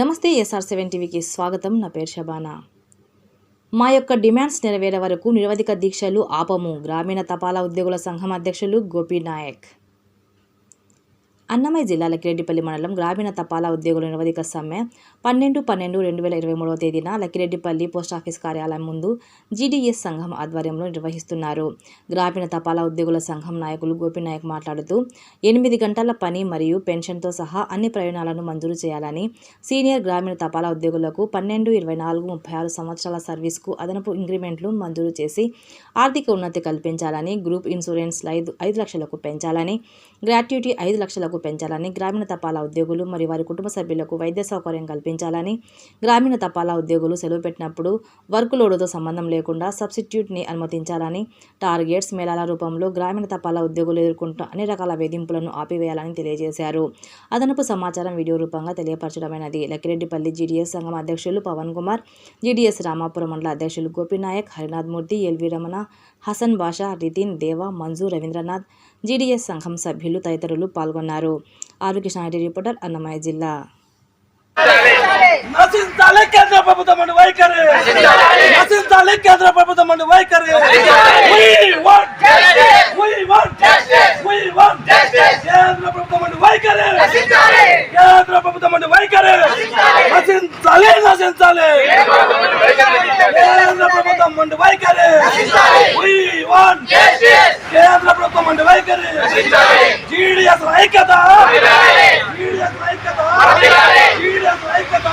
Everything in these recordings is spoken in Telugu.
నమస్తే ఎస్ఆర్ సెవెన్ టీవీకి స్వాగతం. నా పేరు షబానా మా యొక్క డిమాండ్స్ నెరవేరే వరకు నిరవధిక దీక్షలు ఆపము. గ్రామీణ తపాలా ఉద్యోగుల సంఘం అధ్యక్షులు గోపీనాయక్. అన్నమయ్య జిల్లా లక్కిరెడ్డిపల్లి మండలం గ్రామీణ తపాలా ఉద్యోగుల నిరవధిక సమ్మె పన్నెండు పన్నెండు రెండు వేల ఇరవై మూడవ తేదీన లక్కిరెడ్డిపల్లి పోస్టాఫీస్ కార్యాలయం ముందు జీడీఎస్ సంఘం ఆధ్వర్యంలో నిర్వహిస్తున్నారు. గ్రామీణ తపాలా ఉద్యోగుల సంఘం నాయకులు గోపినాయక్ మాట్లాడుతూ ఎనిమిది గంటల పని మరియు పెన్షన్తో సహా అన్ని ప్రయోజనాలను మంజూరు చేయాలని సీనియర్ గ్రామీణ తపాలా ఉద్యోగులకు పన్నెండు ఇరవై నాలుగు ముప్పై ఆరు సంవత్సరాల సర్వీస్కు అదనపు ఇంక్రిమెంట్లు మంజూరు చేసి ఆర్థిక ఉన్నతి కల్పించాలని గ్రూప్ ఇన్సూరెన్స్ ఐదు ఐదు లక్షలకు పెంచాలని గ్రాట్యుటీ ఐదు లక్షలకు పెంచాలని గ్రామీణ తపాలా ఉద్యోగులు మరియు వారి కుటుంబ సభ్యులకు వైద్య సౌకర్యం కల్పించాలని గ్రామీణ తపాలా ఉద్యోగులు సెలవు పెట్టినప్పుడు వర్క్ లోడుతో సంబంధం లేకుండా సబ్స్టిట్యూట్ని అనుమతించాలని టార్గెట్స్ మేళాల రూపంలో గ్రామీణ తపాలా ఉద్యోగులు ఎదుర్కొంటున్న అన్ని రకాల వేధింపులను ఆపివేయాలని తెలియజేశారు. అదనపు సమాచారం వీడియో రూపంగా తెలియపరచడమైనది. లక్కిరెడ్డిపల్లి జీడీఎస్ సంఘం అధ్యక్షులు పవన్ కుమార్ జీడీఎస్ రామాపురం మండల అధ్యక్షులు గోపినాయక్ హరినాథ్ మూర్తి ఎల్వి రమణ హసన్ బాషా రితిన్ దేవా మంజు రవీంద్రనాథ్ జీడీఎస్ సంఘం సభ్యులు తదితరులు పాల్గొన్నారు. ఆరోగ్య నాయుడు రిపోర్టర్ అన్నమయ్య జిల్లా. నశించాలి కేంద్ర ప్రభుత్వం అండి వైఖరి. నశించాలి కేంద్ర ప్రభుత్వం అండి వైఖరి. కేంద్ర ప్రభుత్వం అండి వైఖరి కేంద్ర ప్రభుత్వం అండి వైఖరి నశించాలి నశించాలి కేంద్ర ప్రభుత్వం అండి వైఖరి We want justice. కేంద్ర ప్రభుత్వం అండి వైఖరి ఐక్యత. ఐక్యత. ఐక్యత.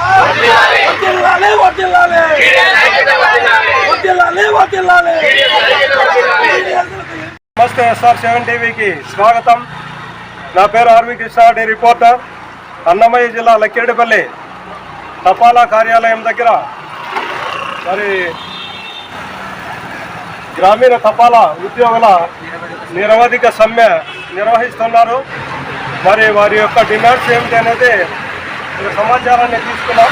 నమస్తే ఎస్ఆర్ సెవెన్ టీవీకి స్వాగతం. నా పేరు ఆర్వి కృష్ణారెడ్డి రిపోర్టర్. అన్నమయ్య జిల్లా లక్కిరెడ్డిపల్లి తపాలా కార్యాలయం దగ్గర. మరి గ్రామీణ తపాలా ఉద్యోగుల నిరవధిక సమ్మె నిర్వహిస్తున్నారు. మరి వారి యొక్క డిమాండ్స్ ఏమిటి అనేది సమాచారాన్ని తీసుకున్నాం.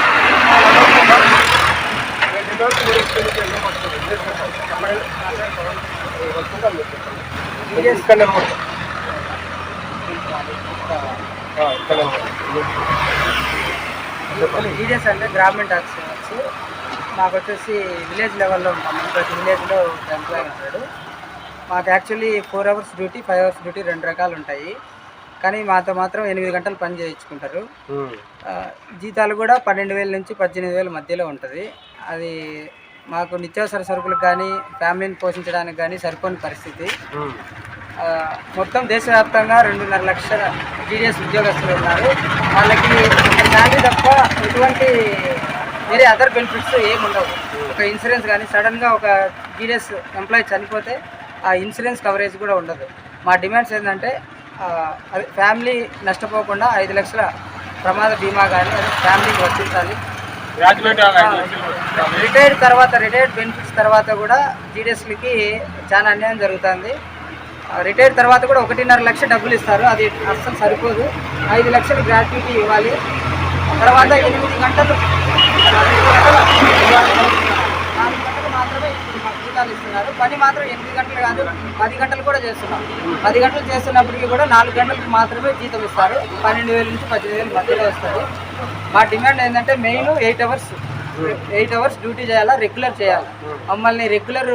డిమాండ్స్ ఇక్కడనే అంటే గ్రామీణ టాక్స్ మాకు వచ్చేసి విలేజ్ లెవెల్లో ఉంటాం. ప్రతి విలేజ్లో ఎంప్లాయ్ ఉంటాడు. మాకు actually four hours duty five hours duty రెండు రకాలు ఉంటాయి. కానీ మాతో మాత్రం ఎనిమిది గంటలు పని చేయించుకుంటారు. జీతాలు కూడా పన్నెండు వేల నుంచి పద్దెనిమిది వేల మధ్యలో ఉంటుంది. అది మాకు నిత్యావసర సరుకులకు కానీ ఫ్యామిలీని పోషించడానికి కానీ సరిపోని పరిస్థితి. మొత్తం దేశవ్యాప్తంగా రెండున్నర లక్షల జీడిఎస్ ఉద్యోగస్తులు ఉన్నారు. వాళ్ళకి శాలరీ తప్ప ఎటువంటి వేరే అదర్ బెనిఫిట్స్ ఏమి ఉండవు. ఒక ఇన్సూరెన్స్ కానీ సడన్గా ఒక జీడిఎస్ ఎంప్లాయీ చనిపోతే ఆ ఇన్సూరెన్స్ కవరేజ్ కూడా ఉండదు. మా డిమాండ్స్ ఏంటంటే ఫ్యామిలీ నష్టపోకుండా ఐదు లక్షల ప్రమాద బీమా కానీ అదే ఫ్యామిలీకి వర్తించాలి. రిటైర్డ్ తర్వాత రిటైర్డ్ బెనిఫిట్స్ తర్వాత కూడా జీడిఎస్లకి చాలా అన్యాయం జరుగుతుంది. రిటైర్ తర్వాత కూడా ఒకటిన్నర లక్ష డబ్బులు ఇస్తారు. అది అస్సలు సరిపోదు. ఐదు లక్షలు గ్రాట్యుటీ ఇవ్వాలి. తర్వాత ఎనిమిది గంటలు నాలుగు గంటలు మాత్రమే ఇప్పుడు మాకు జీతాలు ఇస్తున్నారు పని మాత్రం ఎనిమిది గంటలు కాదు పది గంటలు కూడా చేస్తున్నాం. పది గంటలు చేస్తున్నప్పటికీ కూడా నాలుగు గంటలకు మాత్రమే జీతం ఇస్తారు. పన్నెండు వేల నుంచి పద్దెనిమిది వేలు మధ్యలో వస్తుంది. మా డిమాండ్ ఏంటంటే main eight hours eight hours duty చేయాలా రెగ్యులర్ చేయాలి? మమ్మల్ని రెగ్యులర్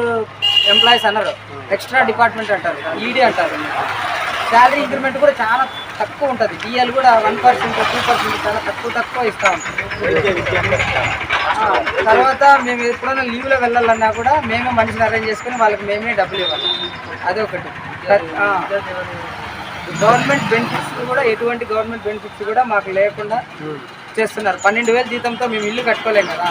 ఎంప్లాయీస్ అన్నారు. ఎక్స్ట్రా డిపార్ట్మెంట్ అంటారు ఈడీ అంటారు. శాలరీ ఇంక్రిమెంట్ కూడా చాలా తక్కువ ఉంటుంది. డిఎల్ కూడా వన్ పర్సెంట్ టూ పర్సెంట్ చాలా తక్కువ తక్కువ ఇస్తూ ఉంటాం తర్వాత మేము ఎప్పుడైనా లీవ్లో వెళ్ళాలన్నా కూడా మేమే మనిషిని అరేంజ్ చేసుకుని వాళ్ళకి మేమే డబ్బులు ఇవ్వాలి. అదొకటి ఆ, గవర్నమెంట్ బెనిఫిట్స్ కూడా ఎటువంటి గవర్నమెంట్ బెనిఫిట్స్ కూడా మాకు లేకుండా చేస్తున్నారు. పన్నెండు వేల జీతంతో మేము ఇల్లు కట్టుకోలేం కదా.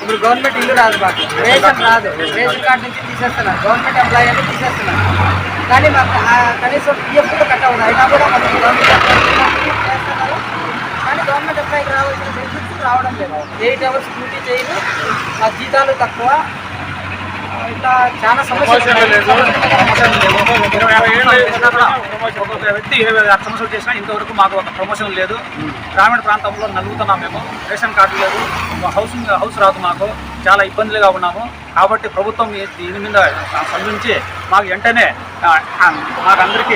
ఇప్పుడు గవర్నమెంట్ ఇల్లు రాదు మాకు. రేషన్ రాదు. రేషన్ కార్డు నుంచి తీసేస్తున్నారు. గవర్నమెంట్ ఎంప్లాయీ అంటే తీసేస్తున్నారు. కానీ మాకు కనీసం పిఎఫ్ కూడా కట్ అవ్వదు అయినా కూడా ఎంప్లాయీ చేస్తున్నారు కానీ గవర్నమెంట్ ఎంప్లాయీకి రావాల్సిన బెనిఫిట్స్ రావడం లేదు. ఎయిట్ అవర్స్ డ్యూటీ చేయరు. మా జీతాలు తక్కువ. ఇట్లా చాలా సమస్యలు వ్యక్తి ఇరవై ఆరు సంవత్సరాలు చేసినా ఇంతవరకు మాకు ఒక ప్రమోషన్ లేదు. గ్రామీణ ప్రాంతంలో నలుగుతున్నాం మేము. రేషన్ కార్డు లేదు. హౌసింగ్ హౌస్ రాదు మాకు. చాలా ఇబ్బందులుగా ఉన్నాము. కాబట్టి ప్రభుత్వం దీని మీద స్పందించి మాకు వెంటనే ఆ, ఆ, మాకు అందరికీ